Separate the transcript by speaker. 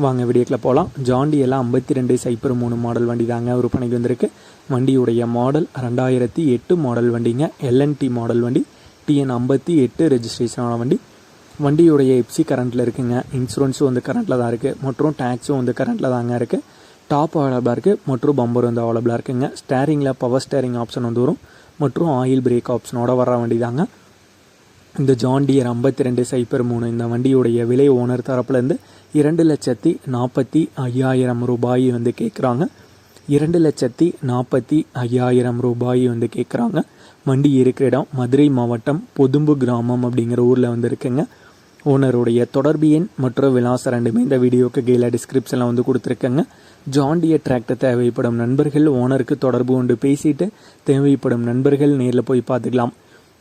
Speaker 1: வாங்க வீடியோக்கில் போகலாம் ஜாண்டியெல்லாம் ஐம்பத்தி ரெண்டு சைப்பர் மூணு மாடல் வண்டி தாங்க விற்பனைக்கு வந்திருக்கு. வண்டியுடைய மாடல் ரெண்டாயிரத்தி எட்டு மாடல் வண்டிங்க. எல்என்டி மாடல் வண்டி. டிஎன் ஐம்பத்தி எட்டு ரெஜிஸ்ட்ரேஷனான வண்டி. வண்டியுடைய எப்சி கரண்ட்டில் இருக்குங்க. இன்சூரன்ஸும் வந்து கரண்ட்டில் தான் இருக்குது மற்றும் டேக்ஸும் வந்து கரண்ட்டில் தாங்க இருக்குது டாப் அவைலபிளாக இருக்குது மற்றும் பம்பர் வந்து அவைலபிளாக இருக்குங்க. ஸ்டேரிங்கில் பவர் ஸ்டேரிங் ஆப்ஷன் வந்து வரும். மற்றும் ஆயில் பிரேக் ஆப்ஷனோட வர வண்டி தாங்க. இந்த ஜாண்டியர் ஐம்பத்தி ரெண்டு சைப்பர் மூணு இந்த வண்டியுடைய விலை ஓனர் தரப்புலேருந்து இரண்டு லட்சத்தி நாற்பத்தி ஐயாயிரம் ரூபாய் வந்து கேட்குறாங்க இரண்டு லட்சத்தி நாற்பத்தி ஐயாயிரம் ரூபாய் வந்து கேட்குறாங்க வண்டி இருக்கிற இடம் மதுரை மாவட்டம் பொதும்பு கிராமம் அப்படிங்கிற ஊரில் வந்து இருக்குங்க. ஓனருடைய தொடர்பு எண் மற்றும் விலாசம் ரெண்டுமே இந்த வீடியோக்கு கீழே டிஸ்கிரிப்ஷனில் வந்து கொடுத்துருக்கேங்க. ஜாண்டிய டிராக்டர் தேவைப்படும் நண்பர்கள் ஓனருக்கு தொடர்பு கொண்டு பேசிட்டு தேவைப்படும் நண்பர்கள் நேரில் போய் பார்த்துக்கலாம்.